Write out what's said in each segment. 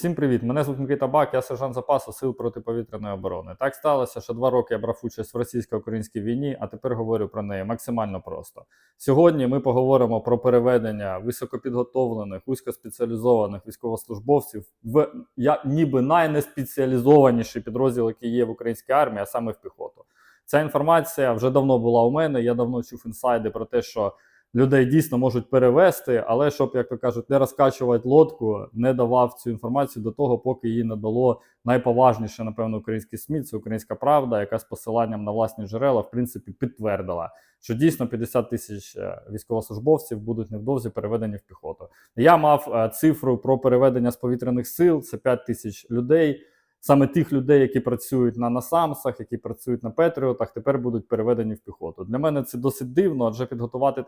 Всім привіт! Мене звуть Микита Бак, я сержант запасу Сил протиповітряної оборони. Так сталося, що два роки я брав участь в російсько-українській війні, а тепер говорю про неї максимально просто. Сьогодні ми поговоримо про переведення високопідготовлених, вузькоспеціалізованих військовослужбовців в я, ніби найнеспеціалізованіші підрозділ, який є в українській армії, а саме в піхоту. Ця інформація вже давно була у мене. Я давно чув інсайди про те, що людей дійсно можуть перевести, але щоб, як то кажуть, не розкачувати лодку, не давав цю інформацію до того, поки її не дало найповажніше, напевно, українське СМІ, це українська правда, яка з посиланням на власні джерела, в принципі, підтвердила, що дійсно 50 тисяч е, військовослужбовців будуть невдовзі переведені в піхоту. Я мав е, цифру про переведення з повітряних сил, це 5 тисяч людей. Саме тих людей, які працюють на насамсах, які працюють на Петріотах, тепер будуть переведені в піхоту. Для мене це досить дивно, адже підготувати,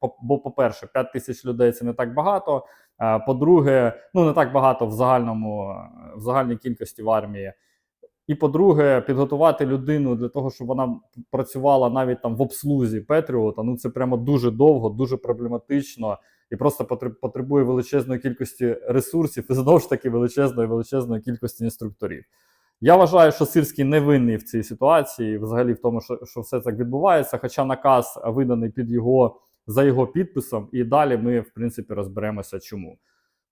по- бо, по-перше, 5 тисяч людей це не так багато. По-друге, ну не так багато в загальному, в загальній кількості в армії. І по-друге, підготувати людину для того, щоб вона працювала навіть там в обслузі Петріота. Ну це прямо дуже довго, дуже проблематично і просто потреб- потребує величезної кількості ресурсів і знову ж таки величезної величезної кількості інструкторів. Я вважаю, що Сирський не винний в цій ситуації, взагалі в тому, що, що все так відбувається. Хоча наказ виданий під його за його підписом, і далі ми, в принципі, розберемося, чому.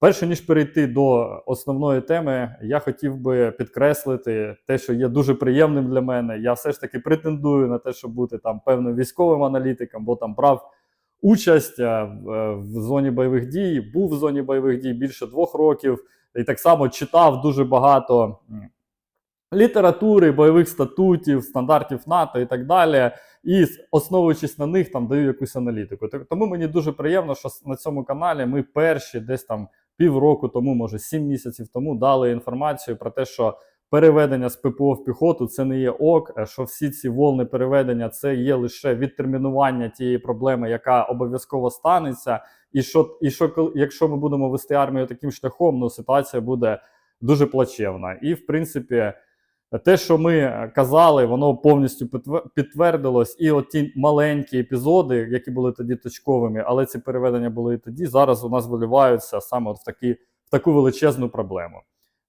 Перше ніж перейти до основної теми, я хотів би підкреслити те, що є дуже приємним для мене. Я все ж таки претендую на те, щоб бути там певним військовим аналітиком, бо там брав участь е, в, е, зоні бойових дій, був в зоні бойових дій більше двох років, і так само читав дуже багато літератури, бойових статутів, стандартів НАТО і так далі. І основуючись на них, там даю якусь аналітику. Тому мені дуже приємно, що на цьому каналі ми перші десь там півроку тому, може сім місяців тому, дали інформацію про те, що переведення з ППО в піхоту це не є ок, е, що всі ці волни переведення це є лише відтермінування тієї проблеми, яка обов'язково станеться. І що, і що якщо ми будемо вести армію таким шляхом, ну ситуація буде дуже плачевна. І в принципі. Те, що ми е, казали, воно повністю підтвер- підтвердилось. І от ті маленькі епізоди, які були тоді точковими, але ці переведення були і тоді, зараз у нас виливаються саме от в, такі, в таку величезну проблему.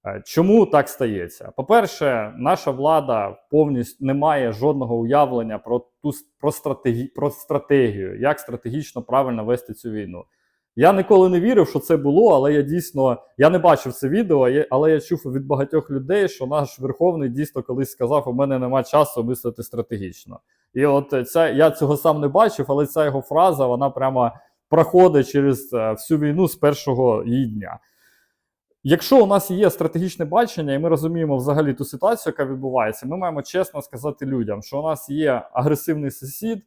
Е, Чому так стається? По-перше, наша влада повністю не має жодного уявлення про ту про, стратегі, про стратегію, як стратегічно правильно вести цю війну. Я ніколи не вірив, що це було, але я дійсно я не бачив це відео, але я чув від багатьох людей, що наш верховний дійсно колись сказав: у мене нема часу мислити стратегічно. І от ця я цього сам не бачив, але ця його фраза вона прямо проходить через е, всю війну з першого її дня. Якщо у нас є стратегічне бачення, і ми розуміємо взагалі ту ситуацію, яка відбувається, ми маємо чесно сказати людям, що у нас є агресивний сусід,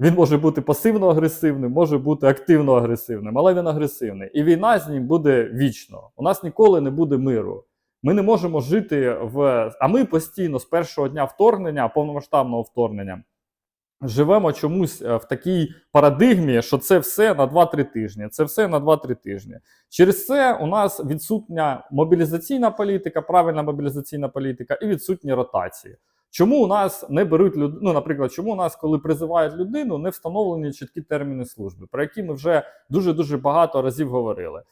він може бути пасивно-агресивним, може бути активно-агресивним, але він агресивний. І війна з ним буде вічно. У нас ніколи не буде миру. Ми не можемо жити в. А ми постійно з першого дня вторгнення, повномасштабного вторгнення, живемо чомусь е, в такій парадигмі, що це все на 2-3 тижні. Це все на 2-3 тижні. Через це у нас відсутня мобілізаційна політика, правильна мобілізаційна політика і відсутні ротації. Чому у нас не беруть люд... ну, наприклад, чому у нас, коли призивають людину, не встановлені чіткі терміни служби, про які ми вже дуже дуже багато разів говорили.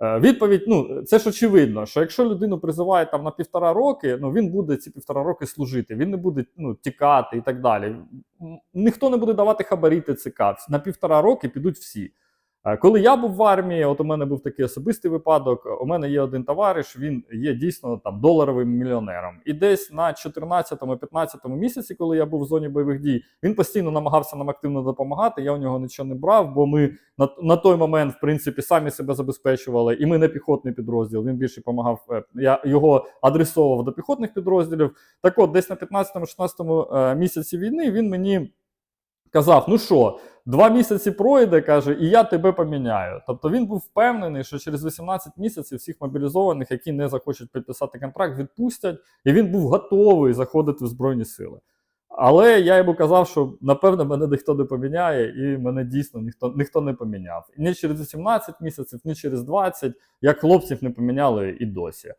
Е, Відповідь: ну це ж очевидно, що якщо людину призивають там на півтора роки, ну він буде ці півтора роки служити, він не буде ну, тікати і так далі. Ніхто не буде давати хабарі ТЦК. На півтора роки підуть всі. Е, Коли я був в армії, от у мене був такий особистий випадок. У мене є один товариш, він є дійсно там доларовим мільйонером. І десь на 14-15 місяці, коли я був в зоні бойових дій, він постійно намагався нам активно допомагати. Я у нього нічого не брав, бо ми на, на той момент, в принципі, самі себе забезпечували, і ми не піхотний підрозділ. Він більше допомагав. е, Я його адресовував до піхотних підрозділів. Так от, десь на 15-16 е, місяці війни він мені казав: ну що, два місяці пройде, каже, і я тебе поміняю. Тобто він був впевнений, що через 18 місяців всіх мобілізованих, які не захочуть підписати контракт, відпустять, і він був готовий заходити в Збройні Сили. Але я йому казав, що напевно мене ніхто не поміняє, і мене дійсно ніхто ніхто не поміняв. Ні через 18 місяців, ні через 20, як хлопців не поміняли і досі.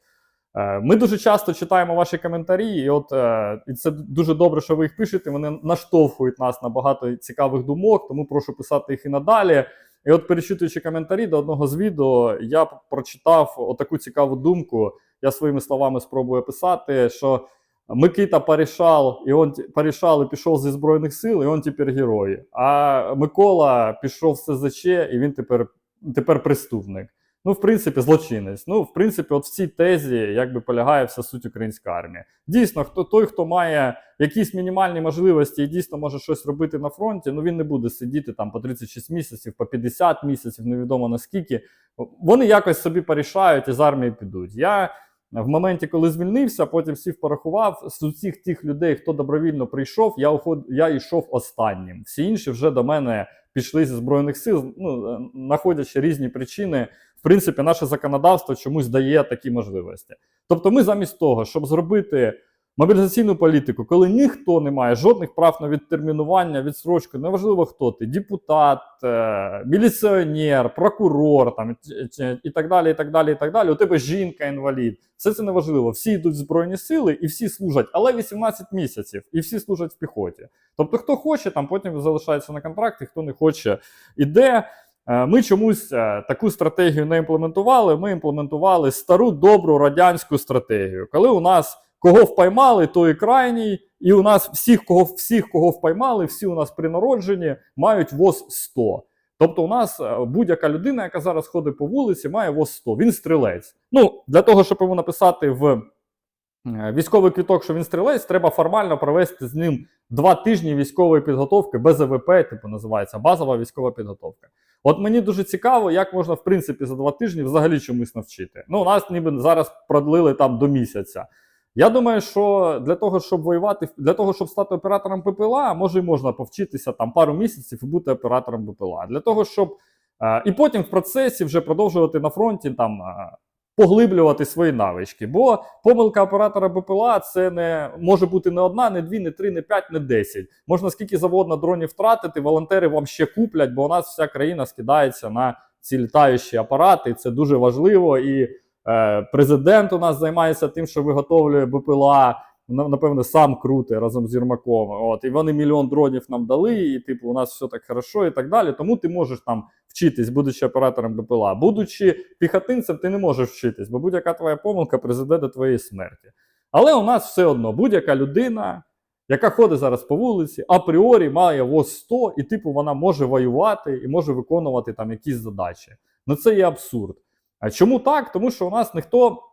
Е, Ми дуже часто читаємо ваші коментарі, і от е, і це дуже добре, що ви їх пишете. Вони наштовхують нас на багато цікавих думок, тому прошу писати їх і надалі. І от, перечитуючи коментарі до одного з відео, я прочитав отаку цікаву думку. Я своїми словами спробую писати, що Микита порішав, і он порішав і пішов зі Збройних сил, і він тепер герой. А Микола пішов з СЗЧ, і він тепер, тепер преступник. Ну, в принципі, злочинець. Ну, в принципі, от в цій тезі якби полягає вся суть української армії. Дійсно, хто той, хто має якісь мінімальні можливості і дійсно може щось робити на фронті, ну він не буде сидіти там по 36 місяців, по 50 місяців, невідомо наскільки. Вони якось собі порішають і з армії підуть. Я в моменті, коли звільнився, потім всіх порахував з усіх тих людей, хто добровільно прийшов, я уход... я йшов останнім. Всі інші вже до мене пішли зі збройних сил, ну е, знаходячи різні причини. Принципі, наше законодавство чомусь дає такі можливості. Тобто, ми замість того, щоб зробити мобілізаційну політику, коли ніхто не має жодних прав на відтермінування, відсрочку, неважливо хто ти, депутат, е, міліціонер, прокурор там і так далі. І так далі, і так далі. У тебе жінка, інвалід. Все це неважливо. Всі йдуть в збройні сили і всі служать, але 18 місяців, і всі служать в піхоті. Тобто, хто хоче, там потім залишається на контракті, хто не хоче, іде. Е, Ми чомусь е, таку стратегію не імплементували. Ми імплементували стару добру радянську стратегію, коли у нас кого впіймали, той і крайній, і у нас всіх, кого всіх, кого впіймали, всі у нас при народженні мають ВОЗ 100. Тобто, у нас е, будь-яка людина, яка зараз ходить по вулиці, має ВОЗ 100. Він стрілець. Ну для того, щоб йому написати в військовий квіток, що він стрілець, треба формально провести з ним два тижні військової підготовки без АВП, типу називається базова військова підготовка. От мені дуже цікаво, як можна в принципі за два тижні взагалі чомусь навчити. Ну, нас ніби зараз продлили там до місяця. Я думаю, що для того, щоб воювати, для того, щоб стати оператором ППЛА, може і можна повчитися там пару місяців і бути оператором БПЛА. Для того, щоб е, і потім в процесі вже продовжувати на фронті там. Поглиблювати свої навички, бо помилка оператора БПЛА це не може бути не одна, не дві, не три, не п'ять, не десять. Можна скільки завгодно дронів втратити, волонтери вам ще куплять, бо у нас вся країна скидається на ці літаючі апарати. Це дуже важливо. І е, президент у нас займається тим, що виготовлює БПЛА. На- Напевне, сам крути разом з Єрмаком. От і вони мільйон дронів нам дали, і типу, у нас все так хорошо і так далі. Тому ти можеш там вчитись, будучи оператором БПЛА. Будучи піхотинцем, ти не можеш вчитись, бо будь-яка твоя помилка призведе до твоєї смерті. Але у нас все одно будь-яка людина, яка ходить зараз по вулиці, апріорі має ВОЗ 100, і типу вона може воювати і може виконувати там якісь задачі. Ну це є абсурд. А чому так? Тому що у нас ніхто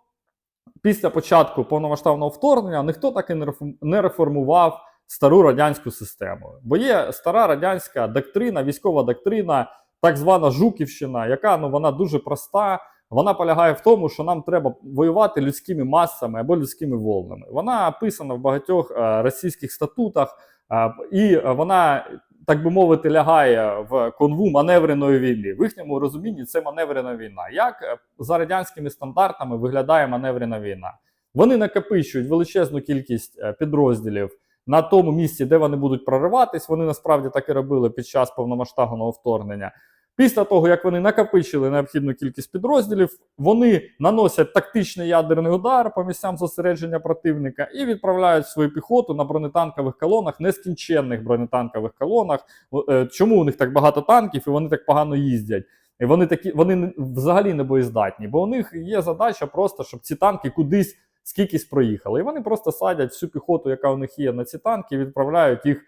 після початку повномасштабного вторгнення ніхто так і не реформував стару радянську систему. Бо є стара радянська доктрина, військова доктрина, так звана Жуківщина, яка ну вона дуже проста. Вона полягає в тому, що нам треба воювати людськими масами або людськими волнами. Вона описана в багатьох е, російських статутах, е, і вона, так би мовити, лягає в конву маневреної війни. В їхньому розумінні це маневрена війна. Як е, за радянськими стандартами виглядає маневрена війна? Вони накопичують величезну кількість е, підрозділів на тому місці, де вони будуть прориватись. Вони насправді так і робили під час повномасштабного вторгнення. Після того, як вони накопичили необхідну кількість підрозділів, вони наносять тактичний ядерний удар по місцям зосередження противника і відправляють свою піхоту на бронетанкових колонах, нескінченних бронетанкових колонах. Е, Чому у них так багато танків і вони так погано їздять? І вони такі вони взагалі не боєздатні, бо у них є задача просто, щоб ці танки кудись скількись проїхали. І вони просто садять всю піхоту, яка у них є на ці танки, і відправляють їх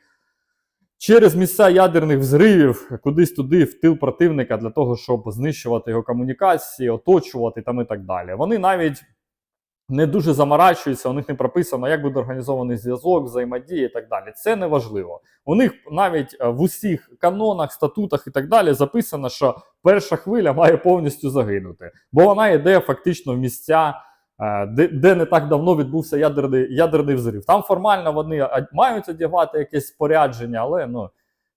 через місця ядерних взривів кудись туди, в тил противника, для того, щоб знищувати його комунікації, оточувати там і так далі. Вони навіть не дуже заморачуються, у них не прописано, як буде організований зв'язок, взаємодія і так далі. Це не важливо. У них навіть е, в усіх канонах, статутах і так далі записано, що перша хвиля має повністю загинути, бо вона йде фактично в місця. Е, Де, де не так давно відбувся ядерний, ядерний взрив. Там формально вони мають одягати якесь спорядження, але ну,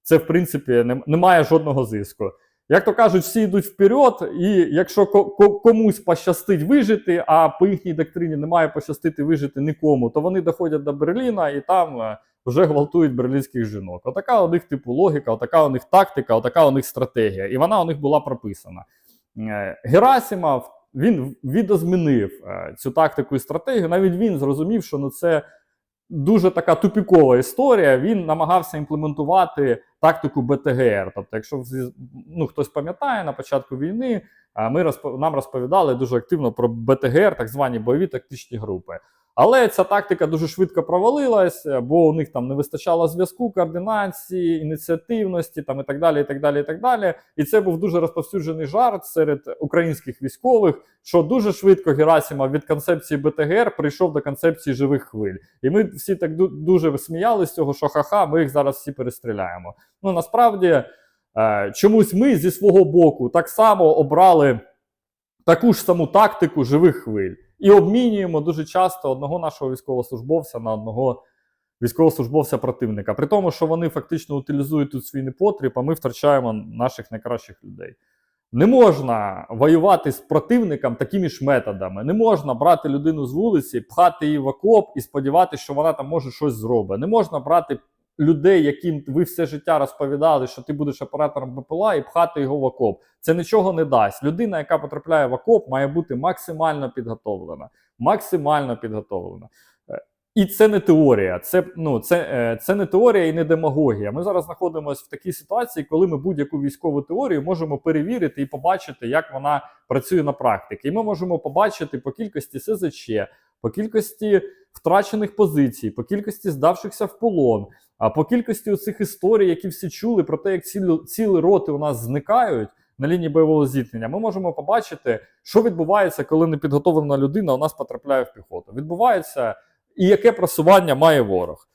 це в принципі не, немає жодного зиску. Як то кажуть, всі йдуть вперед, і якщо ко- ко- комусь пощастить вижити, а по їхній доктрині не має пощастити вижити нікому, то вони доходять до Берліна і там е, вже гвалтують берлінських жінок. Отака у них типу логіка, отака у них тактика, отака у них стратегія. І вона у них була прописана. Е, Герасимов він відозмінив е, цю тактику і стратегію. Навіть він зрозумів, що ну це дуже така тупікова історія. Він намагався імплементувати тактику БТГР. Тобто, якщо ну, хтось пам'ятає на початку війни, а ми розп... нам розповідали дуже активно про БТГР, так звані бойові тактичні групи. Але ця тактика дуже швидко провалилась, бо у них там не вистачало зв'язку, координації, ініціативності там і так далі. І так далі, і так далі. І це був дуже розповсюджений жарт серед українських військових, що дуже швидко Герасимов від концепції БТГР прийшов до концепції живих хвиль. І ми всі так дуже сміялися з цього, що ха-ха, ми їх зараз всі перестріляємо. Ну насправді е, чомусь ми зі свого боку так само обрали таку ж саму тактику живих хвиль і обмінюємо дуже часто одного нашого військовослужбовця на одного військовослужбовця противника. При тому, що вони фактично утилізують тут свій непотріб, а ми втрачаємо наших найкращих людей. Не можна воювати з противником такими ж методами. Не можна брати людину з вулиці, пхати її в окоп і сподіватися, що вона там може щось зробить. Не можна брати людей, яким ви все життя розповідали, що ти будеш оператором БПЛА, і пхати його в окоп. Це нічого не дасть. Людина, яка потрапляє в окоп, має бути максимально підготовлена. Максимально підготовлена. Е, І це не теорія, це, ну, це, е, це не теорія і не демагогія. Ми зараз знаходимося в такій ситуації, коли ми будь-яку військову теорію можемо перевірити і побачити, як вона працює на практиці. І ми можемо побачити по кількості СЗЧ, по кількості втрачених позицій, по кількості здавшихся в полон, а по кількості цих історій, які всі чули про те, як цілі, цілі роти у нас зникають на лінії бойового зіткнення, ми можемо побачити, що відбувається, коли непідготовлена людина у нас потрапляє в піхоту. Відбувається і яке просування має ворог.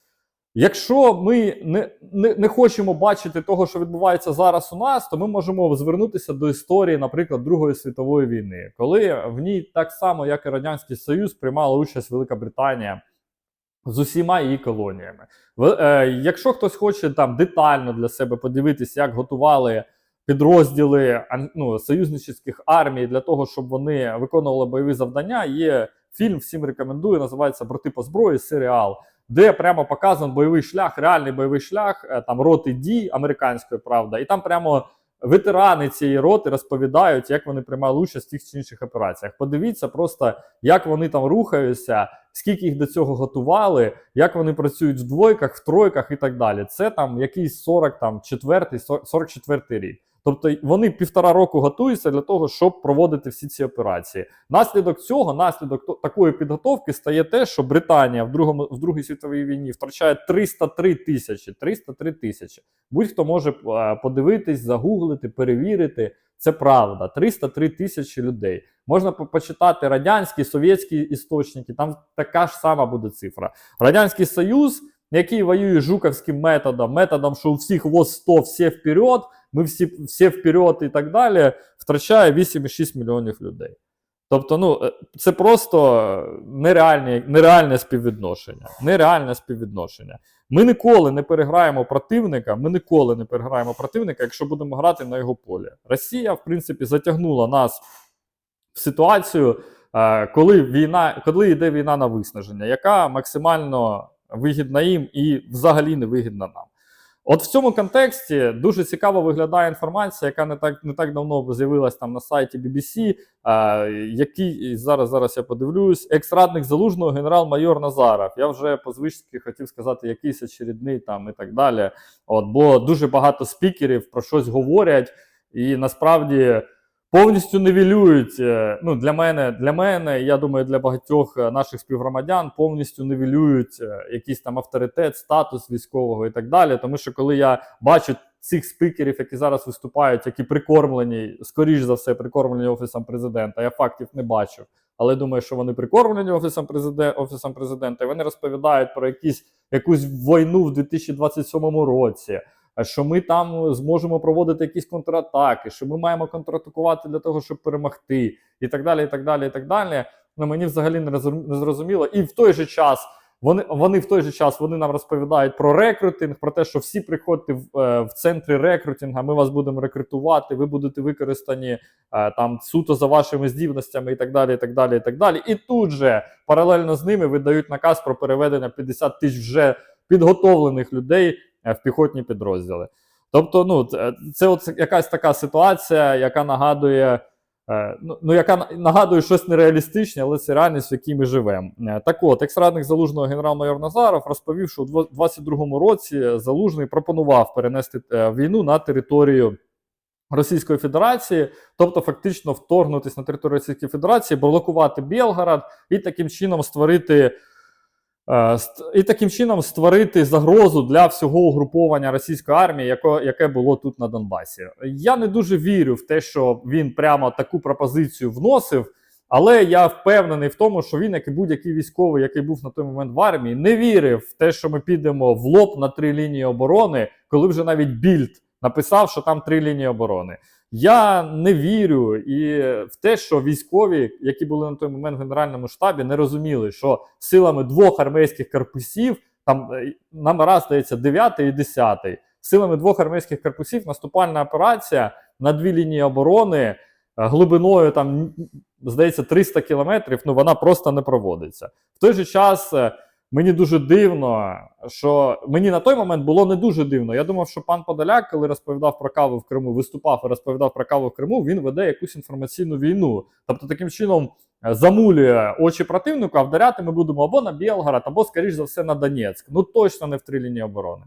Якщо ми не, не, не хочемо бачити того, що відбувається зараз у нас, то ми можемо звернутися до історії, наприклад, Другої світової війни, коли в ній так само, як і Радянський Союз, приймала участь Велика Британія з усіма її колоніями. Е, якщо хтось хоче там детально для себе подивитися, як готували підрозділи ну, союзничських армій для того, щоб вони виконували бойові завдання, є фільм, всім рекомендую, називається Брати по зброї, серіал, де прямо показан бойовий шлях, реальний бойовий шлях е, там роти дій американської правда, і там прямо. Ветерани цієї роти розповідають, як вони приймали участь в тих чи інших операціях. Подивіться просто, як вони там рухаються, скільки їх до цього готували, як вони працюють в двойках, в тройках і так далі. Це там якийсь 44 там, четвертий, 44 рік. Тобто вони півтора року готуються для того, щоб проводити всі ці операції. Наслідок цього, наслідок такої підготовки стає те, що Британія в другому в Другій світовій війні втрачає 303 тисячі. 303 тисячі. Будь-хто може е, подивитись, загуглити, перевірити. Це правда. 303 тисячі людей. Можна почитати радянські, совєтські істочники, там така ж сама буде цифра. Радянський Союз, який воює жуковським методом, методом, що у всіх воз 100, всі вперед, ми всі, всі вперед і так далі, втрачає 8,6 мільйонів людей. Тобто, ну, е, це просто нереальне, нереальне співвідношення. Нереальне співвідношення. Ми ніколи не переграємо противника. Ми ніколи не переграємо противника, якщо будемо грати на його полі. Росія, в принципі, затягнула нас в ситуацію, е, коли війна, коли йде війна на виснаження, яка максимально вигідна їм і взагалі не вигідна нам. От в цьому контексті дуже цікаво виглядає інформація, яка не так не так давно з'явилась там на сайті BBC, е, який зараз зараз я подивлюсь, екс-радник залужного генерал-майор Назаров. Я вже по звичці хотів сказати, якийсь очередний там і так далі. От, бо дуже багато спікерів про щось говорять, і насправді повністю невілюють. Ну, для мене, для мене, я думаю, для багатьох е, наших співгромадян повністю невілюють е, якийсь там авторитет, статус військового і так далі. Тому що коли я бачу цих спікерів, які зараз виступають, які прикормлені, скоріш за все, прикормлені офісом президента. Я фактів не бачу. Але думаю, що вони прикормлені офісом президента, офісом президента, і вони розповідають про якісь якусь війну в 2027 році. Що ми там зможемо проводити якісь контратаки, що ми маємо контратакувати для того, щоб перемогти, і так далі. І так далі, і так далі. Ну мені взагалі не зрозуміло. І в той же час вони, вони в той же час вони нам розповідають про рекрутинг, про те, що всі приходьте в, е, в центрі рекрутингу, ми вас будемо рекрутувати, ви будете використані е, там суто за вашими здібностями і так далі. І так далі, і так далі. І тут же паралельно з ними видають наказ про переведення 50 тисяч вже підготовлених людей в піхотні підрозділи. Тобто, ну це- це от якась така ситуація, яка нагадує Е, ну, ну, яка нагадує щось нереалістичне, але це реальність, в якій ми живемо. Е, Так от, екс-радник залужного генерал-майор Назаров розповів, що у 22-му році залужний пропонував перенести е, війну на територію Російської Федерації, тобто фактично вторгнутися на територію Російської Федерації, блокувати Білгород і таким чином створити. Е, І таким чином створити загрозу для всього угруповання російської армії, яке було тут на Донбасі. Я не дуже вірю в те, що він прямо таку пропозицію вносив, але я впевнений в тому, що він, як і будь-який військовий, який був на той момент в армії, не вірив в те, що ми підемо в лоб на три лінії оборони, коли вже навіть більд написав, що там три лінії оборони. Я не вірю і в те, що військові, які були на той момент в генеральному штабі, не розуміли, що силами двох армейських корпусів, там е, номера, здається, 9 і 10, силами двох армейських корпусів наступальна операція на дві лінії оборони е, глибиною там, здається, 300 кілометрів, ну вона просто не проводиться. В той же час е, мені дуже дивно, що мені на той момент було не дуже дивно. Я думав, що пан Подоляк, коли розповідав про каву в Криму, виступав і розповідав про каву в Криму, він веде якусь інформаційну війну. Тобто, таким чином е, замулює очі противника, а вдаряти ми будемо або на Білгород, або, скоріш за все, на Донецьк. Ну точно не в три лінії оборони.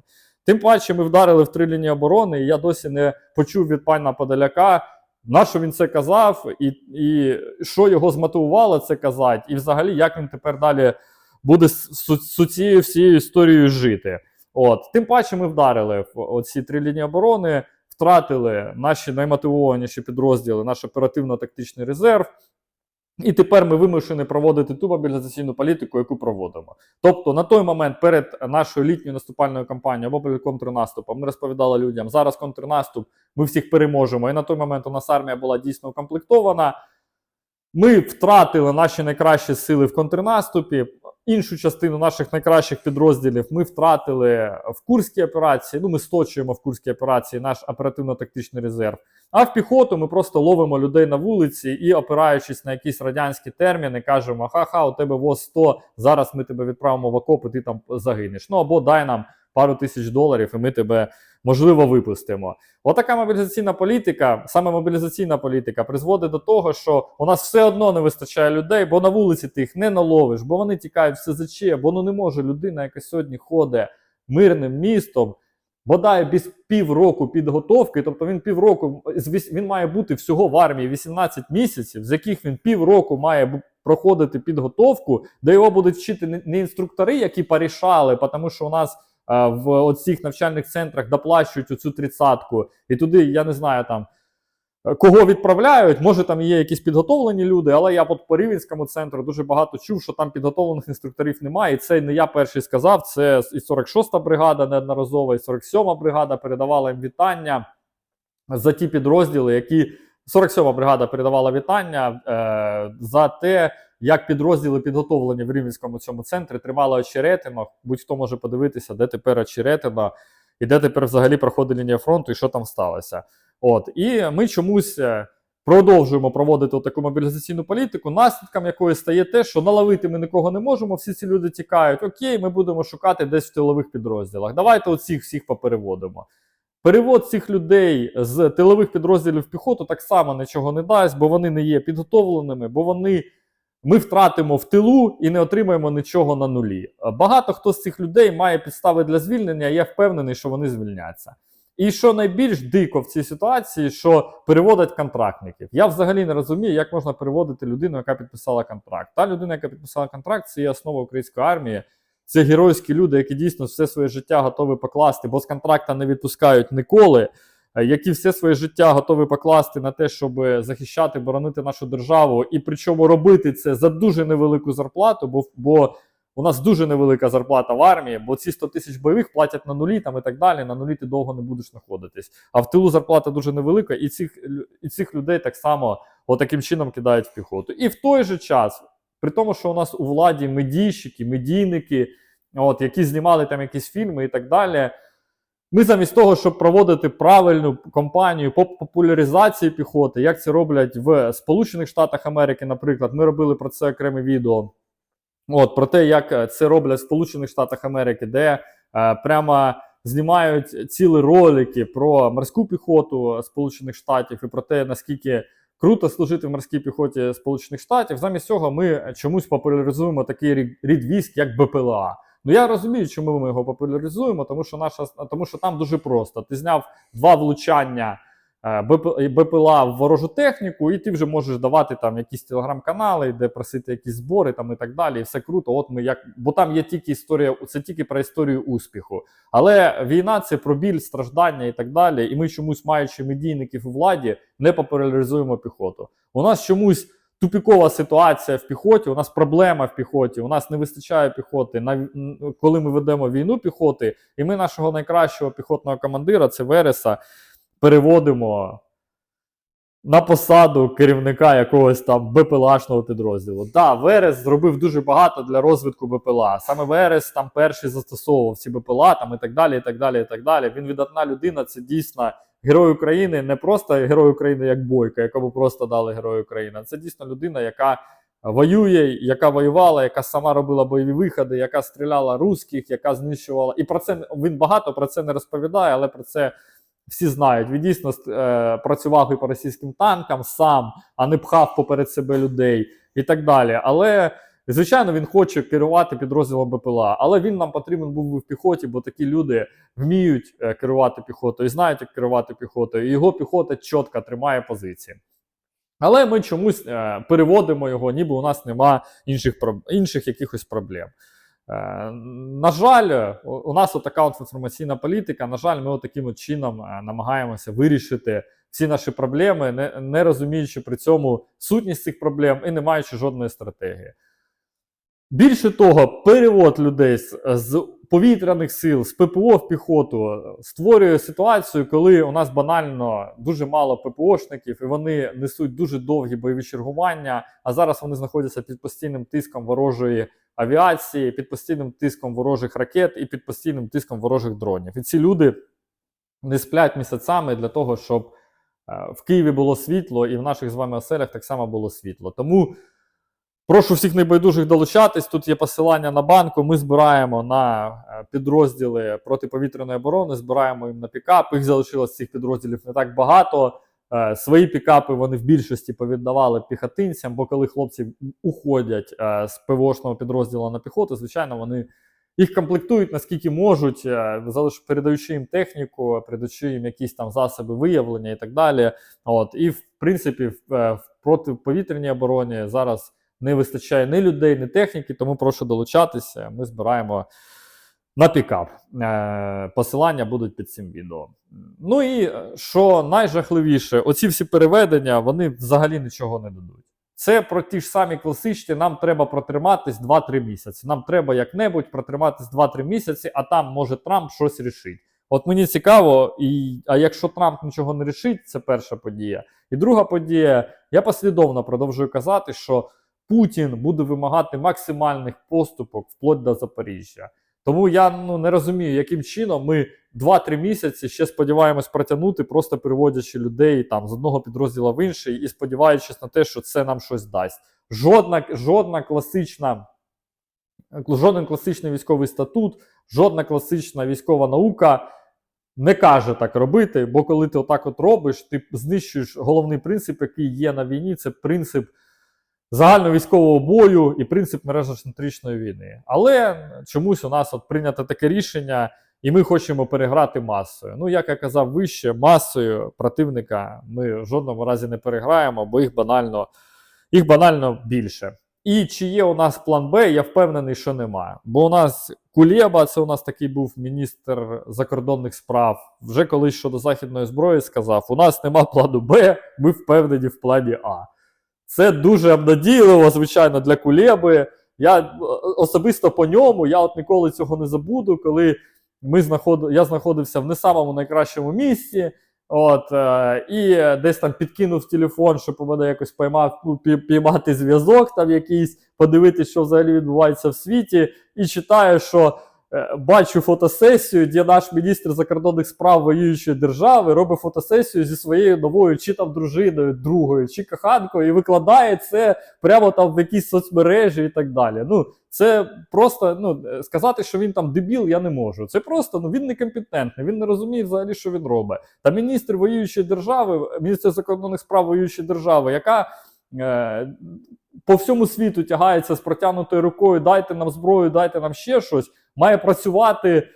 Тим паче, ми вдарили в три лінії оборони, і я досі не почув від пана Подоляка. На що він це казав, і, і що його змотивувало це казати, і взагалі як він тепер далі буде з, цією всією історією жити. От тим паче ми вдарили в оці три лінії оборони, втратили наші наймотивованіші підрозділи, наш оперативно-тактичний резерв. І тепер ми вимушені проводити ту мобілізаційну політику, яку проводимо. Тобто, на той момент перед нашою літньою наступальною кампанією або перед контрнаступом ми розповідали людям, зараз контрнаступ, ми всіх переможемо. І на той момент у нас армія була дійсно укомплектована. Ми втратили наші найкращі сили в контрнаступі. Іншу частину наших найкращих підрозділів ми втратили в Курській операції. Ну, ми сточуємо в Курській операції наш оперативно-тактичний резерв. А в піхоту ми просто ловимо людей на вулиці і, опираючись на якісь радянські терміни, кажемо: ха-ха, у тебе ВОЗ 100, зараз ми тебе відправимо в окоп, і ти там загинеш. Ну або дай нам пару тисяч доларів, і ми тебе можливо випустимо. Отака мобілізаційна політика, саме мобілізаційна політика, призводить до того, що у нас все одно не вистачає людей, бо на вулиці ти їх не наловиш, бо вони тікають в СЗЧ, бо ну не може людина, яка сьогодні ходить мирним містом. Бодай без півроку підготовки, тобто він півроку він має бути всього в армії 18 місяців, з яких він півроку має проходити підготовку, де його будуть вчити не інструктори, які порішали, тому що у нас е, в оцих навчальних центрах доплачують оцю тридцятку, і туди, я не знаю там. е, Кого відправляють, може там є якісь підготовлені люди, але я по Рівенському центру дуже багато чув, що там підготовлених інструкторів немає. І це не я перший сказав. Це і 46-та бригада неодноразово, і 47-та бригада передавала їм вітання за ті підрозділи, які 47-та бригада передавала вітання е, за те, як підрозділи підготовлені в Рівненському цьому центрі, тримали очеретино. Будь-хто може подивитися, де тепер очеретино, і де тепер взагалі проходить лінія фронту, і що там сталося. От і ми чомусь е, продовжуємо проводити таку мобілізаційну політику, наслідком якої стає те, що наловити ми нікого не можемо. Всі ці люди тікають. Окей, ми будемо шукати десь в тилових підрозділах. Давайте оцих всіх попереводимо. Перевод цих людей з тилових підрозділів в піхоту так само нічого не дасть, бо вони не є підготовленими, бо вони ми втратимо в тилу і не отримаємо нічого на нулі. Багато хто з цих людей має підстави для звільнення. і Я впевнений, що вони звільняться. І що найбільш дико в цій ситуації, що переводять контрактників. Я взагалі не розумію, як можна переводити людину, яка підписала контракт. Та людина, яка підписала контракт, це є основа української армії. Це геройські люди, які дійсно все своє життя готові покласти, бо з контракта не відпускають ніколи. е, Які все своє життя готові покласти на те, щоб захищати, боронити нашу державу, і причому робити це за дуже невелику зарплату, бо, бо у нас дуже невелика зарплата в армії, бо ці 100 тисяч бойових платять на нулі там і так далі. На нулі ти довго не будеш знаходитись. А в тилу зарплата дуже невелика, і цих, і цих людей так само отаким чином кидають в піхоту. І в той же час, при тому, що у нас у владі медійщики, медійники, от, які знімали там якісь фільми і так далі. Ми замість того, щоб проводити правильну кампанію по популяризації піхоти, як це роблять в Сполучених Штатах Америки, наприклад, ми робили про це окреме відео. От про те, як це роблять в Сполучених Штатах Америки, де е, прямо знімають цілі ролики про морську піхоту Сполучених Штатів і про те, наскільки Круто служити в морській піхоті Сполучених Штатів. Замість цього ми чомусь популяризуємо такий рід- військ, як БПЛА. Ну я розумію, чому ми його популяризуємо, тому що наша тому, що там дуже просто. Ти зняв два влучання БПЛА в ворожу техніку, і ти вже можеш давати там якісь телеграм-канали, де просити якісь збори там і так далі. І все круто. От ми як, бо там є тільки історія, це тільки про історію успіху. Але війна це про біль, страждання і так далі. І ми чомусь, маючи медійників у владі, не популяризуємо піхоту. У нас чомусь тупікова ситуація в піхоті. У нас проблема в піхоті. У нас не вистачає піхоти. На коли ми ведемо війну піхоти, і ми нашого найкращого піхотного командира, це Вереса, переводимо. На посаду керівника якогось там БПЛАшного підрозділу. Да, Верес зробив дуже багато для розвитку БПЛА. Саме Верес там перший застосовував ці БПЛА там і так далі. і так далі, і так далі. Він видатна людина, це дійсно герой України, не просто герой України як Бойко, якому просто дали Герой України. Це дійсно людина, яка воює, яка воювала, яка сама робила бойові виходи, яка стріляла русських, яка знищувала. І про це він багато про це не розповідає, але про це всі знають. Він дійсно е, працював і по російським танкам сам, а не пхав поперед себе людей і так далі. Але. Звичайно, він хоче керувати підрозділом БПЛА, але він нам потрібен був в піхоті, бо такі люди вміють е, керувати піхотою, знають, як керувати піхотою. І його піхота чітко тримає позиції. Але ми чомусь е, переводимо його, ніби у нас нема інших, інших якихось проблем. Е, на жаль, у, нас така інформаційна політика. На жаль, ми таким чином е, намагаємося вирішити всі наші проблеми, не, розуміючи при цьому сутність цих проблем і не маючи жодної стратегії. Більше того, перевод людей з повітряних сил, з ППО в піхоту е, створює ситуацію, коли у нас банально дуже мало ППОшників, і вони несуть дуже довгі бойові чергування. А зараз вони знаходяться під постійним тиском ворожої авіації, під постійним тиском ворожих ракет і під постійним тиском ворожих дронів. І ці люди не сплять місяцями для того, щоб е, в Києві було світло, і в наших з вами оселях так само було світло. Тому. Прошу всіх небайдужих долучатись. Тут є посилання на банку. Ми збираємо на е, підрозділи протиповітряної оборони, збираємо їм на пікап. Їх залишилось цих підрозділів не так багато. Е, Свої пікапи вони в більшості повіддавали піхотинцям, бо коли хлопці уходять е, з ПВОшного підрозділу на піхоту, звичайно, вони їх комплектують наскільки можуть, залиш- передаючи їм техніку, передаючи їм якісь там засоби виявлення і так далі. От і в принципі, в протиповітряній обороні зараз не вистачає ні людей, ні техніки, тому прошу долучатися. Ми збираємо на пікап. Е, Посилання будуть під цим відео. Ну і е, що найжахливіше, оці всі переведення вони взагалі нічого не дадуть. Це про ті ж самі класичні. Нам треба протриматись 2-3 місяці. Нам треба як-небудь протриматись 2-3 місяці, а там може Трамп щось рішить. От мені цікаво, і, а якщо Трамп нічого не рішить, це перша подія. І друга подія, я послідовно продовжую казати, що Путін буде вимагати максимальних поступок вплоть до Запоріжжя. Тому я ну, не розумію, яким чином ми 2-3 місяці ще сподіваємось протягнути, просто переводячи людей там з одного підрозділу в інший і сподіваючись на те, що це нам щось дасть. Жодна, жодна класична, жоден класичний військовий статут, жодна класична військова наука не каже так робити, бо коли ти отак от робиш, ти знищуєш головний принцип, який є на війні, це принцип загальновійськового бою і принцип мережоцентричної війни. Але чомусь у нас от прийнято таке рішення, і ми хочемо переграти масою. Ну, як я казав вище, масою противника ми в жодному разі не переграємо, бо їх банально, їх банально більше. І чи є у нас план Б, я впевнений, що немає. Бо у нас Кулєба, це у нас такий був міністр закордонних справ, вже колись щодо західної зброї сказав: у нас нема плану Б, ми впевнені в плані А. Це дуже обнадійливо, звичайно, для Кулєби. Я е, особисто по ньому, я от ніколи цього не забуду, коли ми знаход... я знаходився в не самому найкращому місці. От, е, і десь там підкинув телефон, щоб мене якось поймав, ну, піймати зв'язок там якийсь, подивитися, що взагалі відбувається в світі, і читаю, що бачу фотосесію, де наш міністр закордонних справ воюючої держави робить фотосесію зі своєю новою чи там дружиною, другою, чи коханкою, і викладає це прямо там в якійсь соцмережі і так далі. Ну, це просто ну, е, сказати, що він там дебіл, я не можу. Це просто ну, він некомпетентний, він не розуміє взагалі, що він робить. Та міністр воюючої держави, міністр закордонних справ воюючої держави, яка. Е, по всьому світу тягається з протягнутою рукою, дайте нам зброю, дайте нам ще щось, має працювати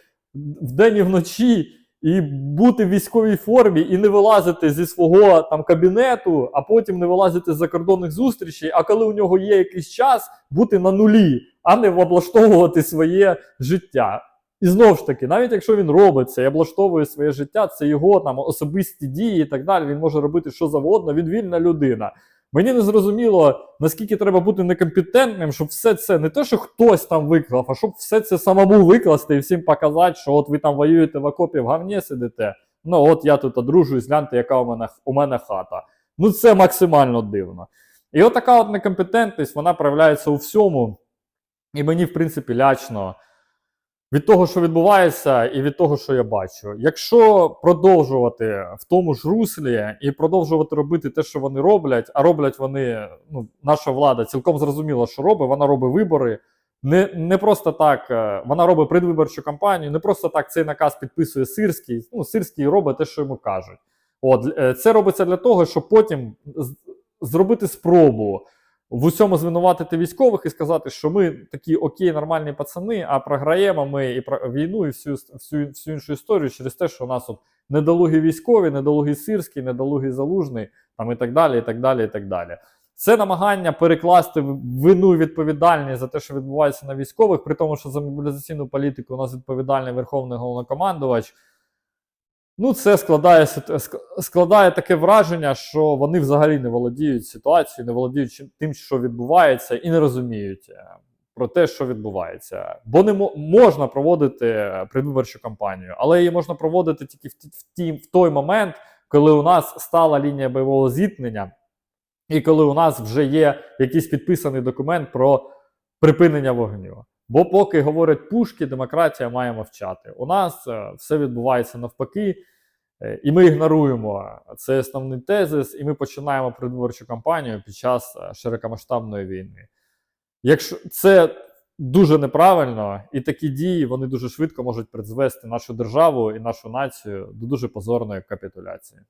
вдень і вночі і бути в військовій формі, і не вилазити зі свого там кабінету, а потім не вилазити з закордонних зустрічей. А коли у нього є якийсь час, бути на нулі, а не облаштовувати своє життя. І знову ж таки, навіть якщо він робить це і облаштовує своє життя, це його там особисті дії і так далі. Він може робити що завгодно, він вільна людина. Мені не зрозуміло, наскільки треба бути некомпетентним, щоб все це не те, що хтось там виклав, а щоб все це самому викласти і всім показати, що от ви там воюєте в окопі в говні сидите. Ну от я тут одружуюсь, гляньте, яка у мене у мене хата. Ну це максимально дивно. І от така от некомпетентність, вона проявляється у всьому. І мені, в принципі, лячно від того, що відбувається, і від того, що я бачу. Якщо продовжувати в тому ж руслі і продовжувати робити те, що вони роблять, а роблять вони, ну, наша влада цілком зрозуміла, що робить, вона робить вибори. Не, не просто так, е, вона робить предвиборчу кампанію, не просто так цей наказ підписує Сирський. Ну, Сирський робить те, що йому кажуть. От е, це робиться для того, щоб потім зробити спробу в усьому звинуватити військових і сказати, що ми такі окей, нормальні пацани, а програємо ми і про війну, і всю, всю, всю іншу історію через те, що у нас от недолугі військові, недолугий сирський, недолугий залужний, там і так далі, і так далі, і так далі. Це намагання перекласти вину і відповідальність за те, що відбувається на військових, при тому, що за мобілізаційну політику у нас відповідальний верховний головнокомандувач. Ну, це складає, складає таке враження, що вони взагалі не володіють ситуацією, не володіють тим, що відбувається, і не розуміють е, про те, що відбувається. Бо не мо- можна проводити предвиборчу кампанію, але її можна проводити тільки в, ті- в, ті, в той момент, коли у нас стала лінія бойового зіткнення, і коли у нас вже є якийсь підписаний документ про припинення вогню. Бо поки говорять пушки, демократія має мовчати. У нас е, все відбувається навпаки, е, і ми ігноруємо цей основний тезис, і ми починаємо предвиборчу кампанію під час е, широкомасштабної війни. Якщо це дуже неправильно, і такі дії вони дуже швидко можуть призвести нашу державу і нашу націю до дуже позорної капітуляції.